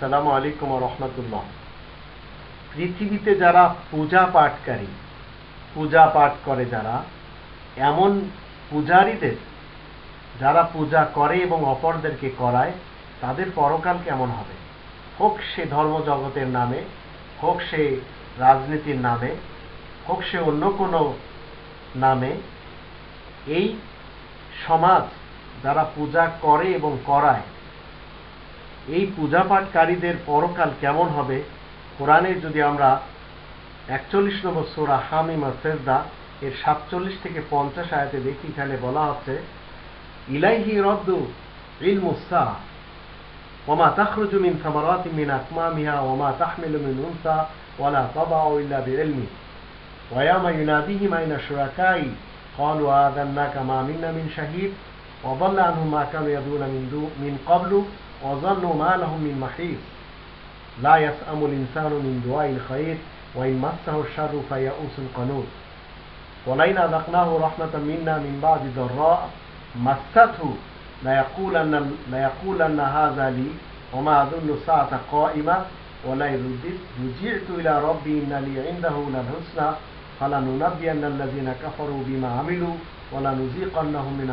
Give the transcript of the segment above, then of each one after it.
সালামু আলাইকুম রহমতুল্লাহ। পৃথিবীতে যারা পূজা পাঠকারী, পূজা পাঠ করে যারা, এমন পূজারীদের, যারা পূজা করে এবং অপরদেরকে করায়, তাদের পরকাল কেমন হবে? হোক সে ধর্মজগতের নামে, হোক সে রাজনীতির নামে, হোক সে অন্য কোনো নামে, এই সমাজ যারা পূজা করে এবং করায় এই পূজা পাঠকারীদের পরকাল কেমন হবে কোরআনের যদি আমরা একচল্লিশ নম্বর সোরা হামিমা সেজদা এর সাতচল্লিশ থেকে পঞ্চাশ আয়াতে দেখি এখানে বলা হচ্ছে ইলাইহি রদ্দু ইলমুসা ওমা তাখরুজু মিন সামারাতি মিন আকমামিহা ওমা তাহমিলু মিন উনসা ওয়ালা তাদাউ ইল্লা বিইলমি ويوم يناديهم أين شركائي قالوا آذناك ما منا من شهيد وضل عنهم ما كانوا يدعون من, من قبل وظنوا ما لهم من محيص لا يسأم الإنسان من دعاء الخير وإن مسه الشر فيئوس قنوط. ولئن أذقناه رحمة منا من بعد ضراء مسته ليقولن ليقولن هذا لي وما أظن الساعة قائمة ولئن رجعت إلى ربي إن لي عنده للحسنى فلننبئن الذين كفروا بما عملوا ওলানুজিকান্নাহমিন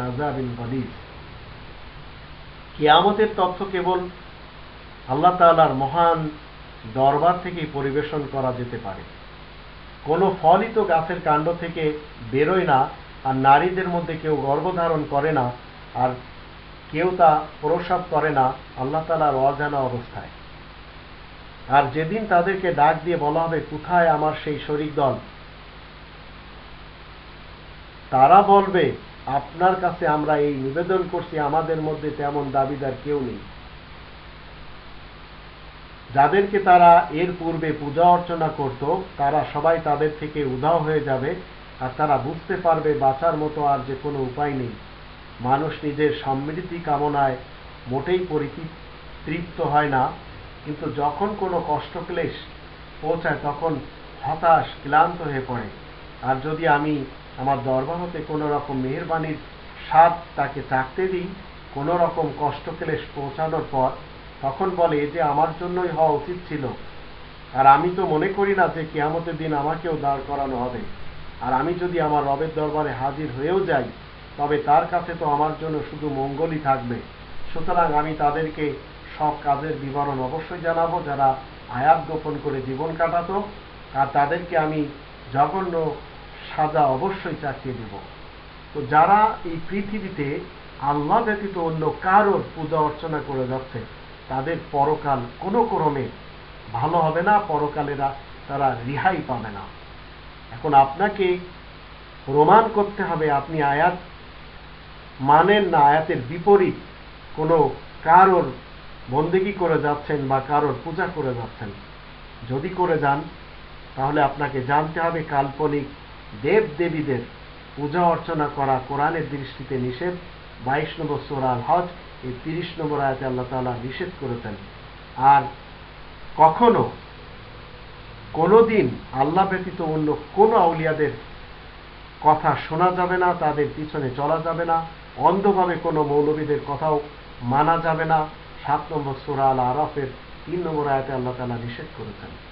কিয়ামতের তথ্য কেবল আল্লাহ তালার মহান দরবার থেকেই পরিবেশন করা যেতে পারে। কোনো ফলই তো গাছের কাণ্ড থেকে বেরোয় না, আর নারীদের মধ্যে কেউ গর্ভধারণ করে না, আর কেউ তা প্রসাব করে না আল্লাহ তালার অজানা অবস্থায়। আর যেদিন তাদেরকে ডাক দিয়ে বলা হবে, কোথায় আমার সেই শরিক দল? তারা বলবে, আপনার কাছে আমরা এই নিবেদন করছি, আমাদের মধ্যে তেমন দাবিদার কেউ নেই। যাদেরকে তারা এর পূর্বে পূজা অর্চনা করত, তারা সবাই তাদের থেকে উধাও হয়ে যাবে, আর তারা বুঝতে পারবে বাঁচার মতো আর যে কোনো উপায় নেই। মানুষ নিজের সমৃদ্ধি কামনায় মোটেই পরিতৃপ্ত হয় না, কিন্তু যখন কোনো কষ্টক্লেশ পৌঁছায়, তখন হতাশ, ক্লান্ত হয়ে পড়ে। আর যদি আমি আমার দরবার হতে কোনো রকম মেহরবানির স্বাদ তাকে চাকতে দিই কোনো রকম কষ্টক্লেশ পৌঁছানোর পর তখন বলে যে আমার জন্যই হওয়া উচিত ছিল। আর আমি তো মনে করি না যে কেয়ামতের দিন আমাকেও দাঁড় করানো হবে। আর আমি যদি আমার রবের দরবারে হাজির হয়েও যাই, তবে তার কাছে তো আমার জন্য শুধু মঙ্গলই থাকবে। সুতরাং আমি তাদেরকে সব কাজের বিবরণ অবশ্যই জানাব, যারা আয়াত গোপন করে জীবন কাটাতো। আর তাদেরকে আমি জঘন্য সাজা অবশ্যই চাকিয়ে দেব। তো যারা এই পৃথিবীতে আল্লাহ ব্যতীত অন্য কারোর পূজা অর্চনা করে যাচ্ছে, তাদের পরকাল কোনো ক্রমে ভালো হবে না, পরকালেরা তারা রিহাই পাবে না। এখন আপনাকে প্রমাণ করতে হবে, আপনি আয়াত মানেন না, আয়াতের বিপরীত কোনো কারোর বন্দেগি করে যাচ্ছেন বা কারোর পূজা করে যাচ্ছেন। যদি করে যান, তাহলে আপনাকে জানতে হবে কাল্পনিক দেব দেবীদের পূজা অর্চনা করা কোরআনের দৃষ্টিতে নিষেধ। বাইশ নম্বর সোরাল হজ এই তিরিশ নম্বর আয়াতে আল্লাহ তালা নিষেধ করেছেন। আর কখনো কোনোদিন আল্লাহ ব্যতীত অন্য কোনো আউলিয়াদের কথা শোনা যাবে না, তাদের পিছনে চলা যাবে না, অন্ধভাবে কোনো মৌলবীদের কথাও মানা যাবে না। সাত নম্বর সোরাল আরফের তিন নম্বর আয়াতে আল্লাহ তালা নিষেধ করেছেন।